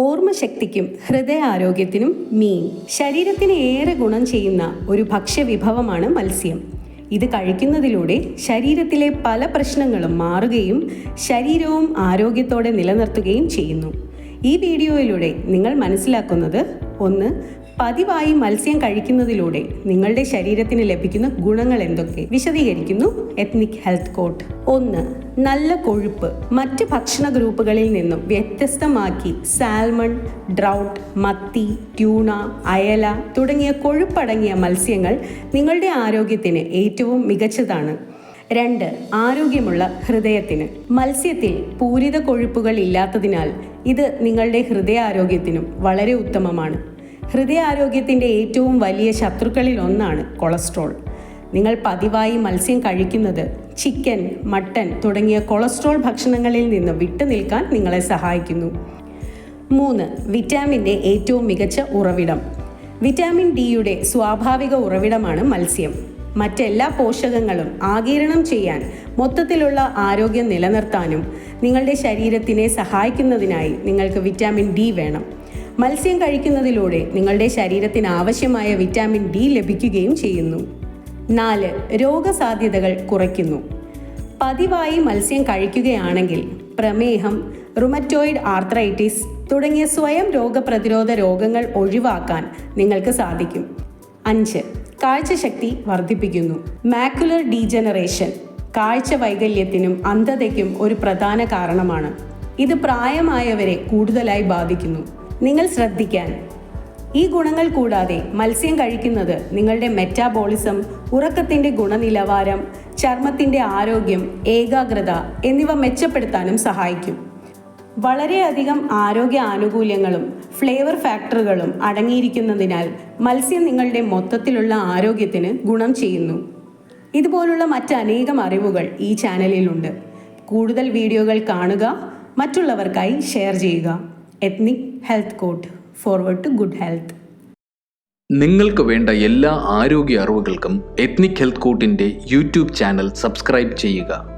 ഓർമ്മശക്തിക്കും ഹൃദയാരോഗ്യത്തിനും മീൻ. ശരീരത്തിന് ഏറെ ഗുണം ചെയ്യുന്ന ഒരു ഭക്ഷ്യവിഭവമാണ് മത്സ്യം. ഇത് കഴിക്കുന്നതിലൂടെ ശരീരത്തിലെ പല പ്രശ്നങ്ങളും മാറുകയും ശരീരവും ആരോഗ്യത്തോടെ നിലനിർത്തുകയും ചെയ്യുന്നു. ഈ വീഡിയോയിലൂടെ നിങ്ങൾ മനസ്സിലാക്കുന്നത് ഒന്ന് പതിവായി മത്സ്യം കഴിക്കുന്നതിലൂടെ നിങ്ങളുടെ ശരീരത്തിന് ലഭിക്കുന്ന ഗുണങ്ങൾ എന്തൊക്കെ? വിശദീകരിക്കുന്നു എത്നിക് ഹെൽത്ത് കോട്ട് ഒന്ന് നല്ല കൊഴുപ്പ്. മറ്റ് ഭക്ഷണ ഗ്രൂപ്പുകളിൽ നിന്നും വ്യത്യസ്തമാക്കി സാൽമൺ ഡ്രൗട്ട് മത്തി ട്യൂണ അയല തുടങ്ങിയ കൊഴുപ്പടങ്ങിയ മത്സ്യങ്ങൾ നിങ്ങളുടെ ആരോഗ്യത്തിന് ഏറ്റവും മികച്ചതാണ്. രണ്ട് ആരോഗ്യമുള്ള ഹൃദയത്തിന്. മത്സ്യത്തിൽ പൂരിത കൊഴുപ്പുകൾ ഇല്ലാത്തതിനാൽ ഇത് നിങ്ങളുടെ ഹൃദയാരോഗ്യത്തിനും വളരെ ഉത്തമമാണ്. ഹൃദയാരോഗ്യത്തിന്റെ ഏറ്റവും വലിയ ശത്രുക്കളിൽ ഒന്നാണ് കൊളസ്ട്രോൾ. നിങ്ങൾ പതിവായി മത്സ്യം കഴിക്കുന്നത് ചിക്കൻ മട്ടൻ തുടങ്ങിയ കൊളസ്ട്രോൾ ഭക്ഷണങ്ങളിൽ നിന്ന് വിട്ടുനിൽക്കാൻ നിങ്ങളെ സഹായിക്കുന്നു. മൂന്ന് വിറ്റാമിന്റെ ഏറ്റവും മികച്ച ഉറവിടം. വിറ്റാമിൻ ഡിയുടെ സ്വാഭാവിക ഉറവിടമാണ് മത്സ്യം. മറ്റെല്ലാ പോഷകങ്ങളും ആഗിരണം ചെയ്യാൻ മൊത്തത്തിലുള്ള ആരോഗ്യം നിലനിർത്താനും നിങ്ങളുടെ ശരീരത്തിനെ സഹായിക്കുന്നതിനായി നിങ്ങൾക്ക് വിറ്റാമിൻ ഡി വേണം. മത്സ്യം കഴിക്കുന്നതിലൂടെ നിങ്ങളുടെ ശരീരത്തിന് ആവശ്യമായ വിറ്റാമിൻ ഡി ലഭിക്കുകയും ചെയ്യുന്നു. നാല് രോഗസാധ്യതകൾ കുറയ്ക്കുന്നു. പതിവായി മത്സ്യം കഴിക്കുകയാണെങ്കിൽ പ്രമേഹം റുമറ്റോയിഡ് ആർത്രൈറ്റിസ് തുടങ്ങിയ സ്വയം രോഗപ്രതിരോധ രോഗങ്ങൾ ഒഴിവാക്കാൻ നിങ്ങൾക്ക് സാധിക്കും. അഞ്ച് കാഴ്ചശക്തി വർദ്ധിപ്പിക്കുന്നു. മാക്കുലർ ഡീജനറേഷൻ കാഴ്ച വൈകല്യത്തിനും അന്ധതയ്ക്കും ഒരു പ്രധാന കാരണമാണ്. ഇത് പ്രായമായവരെ കൂടുതലായി ബാധിക്കുന്നു. നിങ്ങൾ ശ്രദ്ധിക്കാൻ. ഈ ഗുണങ്ങൾ കൂടാതെ മത്സ്യം കഴിക്കുന്നത് നിങ്ങളുടെ മെറ്റാബോളിസം ഉറക്കത്തിന്റെ ഗുണനിലവാരം ചർമ്മത്തിന്റെ ആരോഗ്യം ഏകാഗ്രത എന്നിവ മെച്ചപ്പെടുത്താനും സഹായിക്കും. വളരെയധികം ആരോഗ്യ ആനുകൂല്യങ്ങളും ഫ്ലേവർ ഫാക്ടറുകളും അടങ്ങിയിരിക്കുന്നതിനാൽ മത്സ്യം നിങ്ങളുടെ മൊത്തത്തിലുള്ള ആരോഗ്യത്തിന് ഗുണം ചെയ്യുന്നു. ഇതുപോലുള്ള മറ്റനേകം അറിവുകൾ ഈ ചാനലിലുണ്ട്. കൂടുതൽ വീഡിയോകൾ കാണുക മറ്റുള്ളവർക്കായി ഷെയർ ചെയ്യുക. Ethnic health court forward to good health നിങ്ങൾക്ക് വേണ്ട എല്ലാ ആരോഗ്യ അറിവുകൾക്കും എത്നിക് ഹെൽത്ത് കോട്ടിന്റെ യൂട്യൂബ് ചാനൽ സബ്സ്ക്രൈബ് ചെയ്യുക.